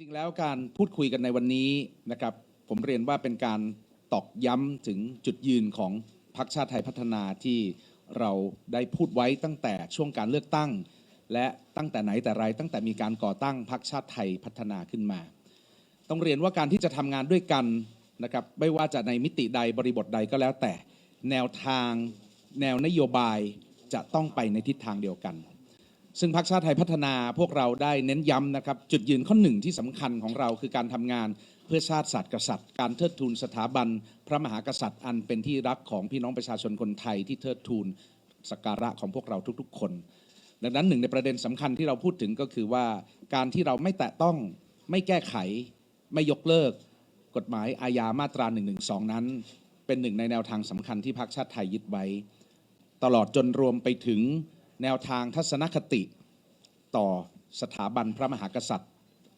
ริงๆแล้วการพูดคุยกันในวันนี้นะครับ ผมเรียนว่าเป็นการตอกย้ำถึงจุดยืนของพรรคชาติไทยพัฒนาที่เราได้พูดไว้ตั้งแต่ช่วงการเลือกตั้ง และตั้งแต่ไหนแต่ไรตั้งแต่มีการก่อตั้งพรรคชาติไทยพัฒนาขึ้นมา ต้องเรียนว่าการที่จะทำงานด้วยกันนะครับไม่ว่าจะในมิติใดบริบทใดก็แล้วแต่แนวทาง แนวนโยบายจะต้องไปในทิศทางเดียวกัน ซึ่งพรรคชาติไทยพัฒนาพวกเราได้เน้นย้ำนะครับ จุดยืนข้อหนึ่งที่สำคัญของเราคือการทำงานเพื่อชาติศาสตร์กษัตริย์ การเทิดทูนสถาบัน พระมหากษัตริย์ อันเป็นที่รักของพี่น้องประชาชนคนไทยที่เทิดทูนสักการะของพวกเราทุกๆ คน ดังนั้นหนึ่งในประเด็นสำคัญที่เราพูดถึงก็คือว่าการที่เราไม่แตะต้องไม่แก้ไข ไม่ยกเลิก กฎหมายอาญามาตรา1นึนั้น เป็นหนึ่งในแนวทางสำคัญที่พรรคชาติไทยยึดไว้ ตลอดจนรวมไปถึง แนวทางทัศนคติต่อสถาบันพระมหากษัตริย์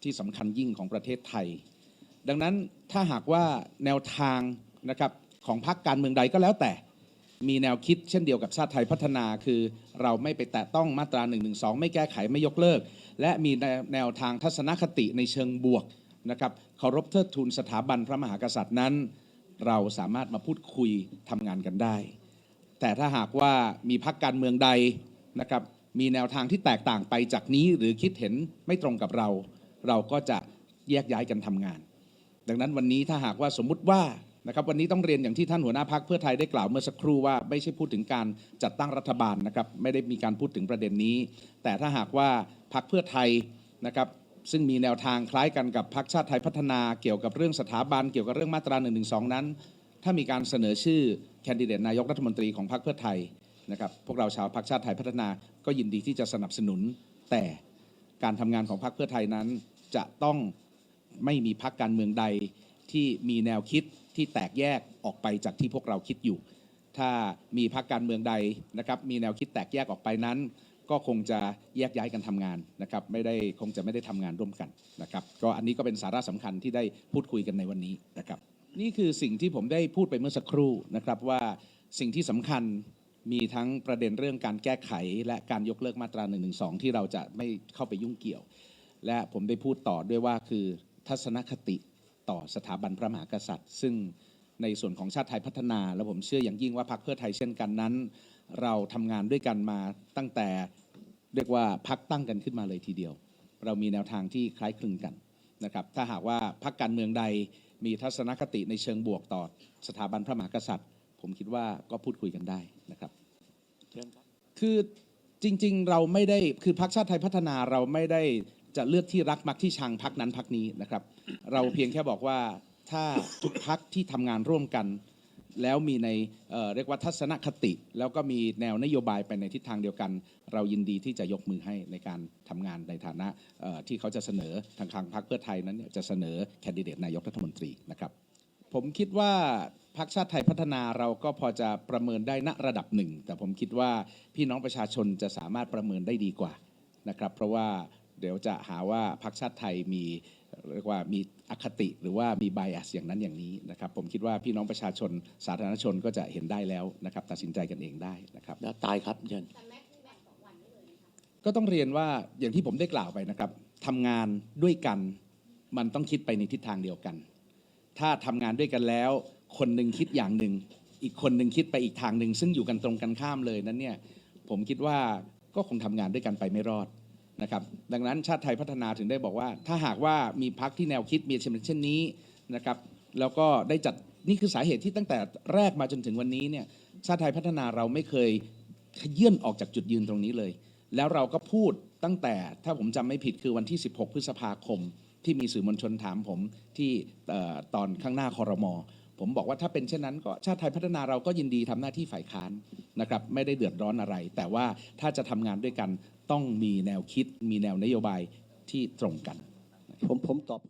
ที่สำคัญยิ่งของประเทศไทย ดังนั้นถ้าหากว่าแนวทางนะครับของพรรคการเมืองใดก็แล้วแต่ มีแนวคิดเช่นเดียวกับชาติไทยพัฒนาคือเราไม่ไปแตะต้องมาตรา1นึไม่แก้ไขไม่ยกเลิก และมีแนวแนวทางทัศนคติในเชิงบวกนะครับเคารพเทิดทูนสถาบันพระมหากษัตริย์นั้น เราสามารถมาพูดคุยทำงานกันได้ แต่ถ้าหากว่ามีพรรคการเมืองใด นะครับมีแนวทางที่แตกต่างไปจากนี้หรือคิดเห็นไม่ตรงกับเรา เราก็จะแยกย้ายกันทำงาน ดังนั้นวันนี้ถ้าหากว่าสมมุติว่านะครับวันนี้ต้องเรียนอย่างที่ท่านหัวหน้าพักเพื่อไทยได้กล่าวเมื่อสักครู่ว่าไม่ใช่พูดถึงการจัดตั้งรัฐบาลนะครับไม่ได้มีการพูดถึงประเด็นนี้ แต่ถ้าหากว่าพักเพื่อไทยนะครับซึ่งมีแนวทางคล้ายกันกับพักชาติไทยพัฒนาเกี่ยวกับเรื่องสถาบันเกี่ยวกับเรื่องมาตรา1นึนั้น ถ้ามีการเสนอชื่อแคนดิเดตนายกรัฐมนตรีของพรรคเพื่อไทย นะครับพวกเราชาวพรรคชาติไทยพัฒนาก็ยินดีที่จะสนับสนุน แต่การทำงานของพรรคเพื่อไทยนั้น จะต้องไม่มีพรรคการเมืองใดที่มีแนวคิดที่แตกแยกออกไปจากที่พวกเราคิดอยู่ ถ้ามีพรรคการเมืองใดนะครับมีแนวคิดแตกแยกออกไปนั้น ก็คงจะแยกย้ายกันทำงานนะครับไม่ได้คงจะไม่ได้ทำงานร่วมกันนะครับก็อันนี้ก็เป็นสาระสำคัญที่ได้พูดคุยกันในวันนี้นะครับ นี่คือสิ่งที่ผมได้พูดไปเมื่อสักครู่นะครับว่าสิ่งที่สำคัญ มีทั้งประเด็นเรื่องการแก้ไข และการยกเลิกมาตรา1นึที่เราจะไม่เข้าไปยุ่งเกี่ยว และผมได้พูดต่อด้วยว่าคือทัศนคติต่อสถาบันพระมหากษัตริย์ ซึ่งในส่วนของชาติไทยพัฒนา และผมเชื่ออย่างยิ่งว่าพรรคเพื่อไทยเช่นกันนั้น เราทำงานด้วยกันมาตั้งแต่เรียกว่าพักตั้งกันขึ้นมาเลยทีเดียว เรามีแนวทางที่คล้ายคลึงกันนะครับถ้าหากว่าพรรคการเมืองใดมีทัศนคติในเชิงบวกต่อสถาบันพระมหากษัตริย์ ผมคิดว่าก็พูดคุยกันได้นะครับคือจริง ๆ เราไม่ได้คือพรรคชาติไทยพัฒนาเราไม่ได้จะเลือกที่รักมักที่ชังพรรคนั้นพรรคนี้นะครับ เราเพียงแค่บอกว่าถ้าทุกพรรคที่ทำงานร่วมกัน แล้วมีในเอ่อเรียกว่าทัศนคติ แล้วก็มีแนวนโยบายไปในทิศทางเดียวกัน เรายินดีที่จะยกมือให้ในการทำงานในฐานะเอ่อที่เขาจะเสนอทางทางพรรคเพื่อไทยนั้นเนี่ยจะเสนอแคนดิเดตนายกรัฐมนตรีนะครับ ผมคิดว่า พรรคชาติไทยพัฒนาเราก็พอจะประเมินได้ณระดับหนึ่ง แต่ผมคิดว่าพี่น้องประชาชนจะสามารถประเมินได้ดีกว่านะครับ เพราะว่าเดี๋ยวจะหาว่าพรรคชาติไทยมีเรียกว่ามีอคติหรือว่ามี bias อย่างนั้นอย่างนี้นะครับ ผมคิดว่าพี่น้องประชาชนสาธารณชนก็จะเห็นได้แล้วนะครับตัดสินใจกันเองได้นะครับนะตายครับเชิญก็ต้องเรียนว่าอย่างที่ผมได้กล่าวไปนะครับทำงานด้วยกันมันต้องคิดไปในทิศทางเดียวกัน ถ้าทำงานด้วยกันแล้ว คนหนึ่งคิดอย่างหนึ่ง อีกคนหนึ่งคิดไปอีกทางหนึ่งซึ่งอยู่กันตรงกันข้ามเลยนั้นเนี่ยผมคิดว่าก็คงทำงานด้วยกันไปไม่รอดนะครับดังนั้นชาติไทยพัฒนาถึงได้บอกว่า ถ้าหากว่ามีพักที่แนวคิดมีเช่นเช่นนี้นะครับแล้วก็ได้จัดนี่คือสาเหตุที่ตั้งแต่แรกมาจนถึงวันนี้เนี่ยชาติไทยพัฒนาเราไม่เคยขยื่นออกจากจุดยืนตรงนี้เลย แล้วเราก็พูดตั้งแต่ถ้าผมจำไม่ผิดคือวันที่ 16 พฤษภาคม ที่มีสื่อมวลชนถามผมที่ออตอนข้างหน้าคอรมอ ผมบอกว่าถ้าเป็นเช่นนั้นก็ชาติไทยพัฒนาเราก็ยินดีทำหน้าที่ฝ่ายค้านนะครับไม่ได้เดือดร้อนอะไร แต่ว่าถ้าจะทำงานด้วยกันต้องมีแนวคิด มีแนวนโยบายที่ตรงกัน ผมผมตอบ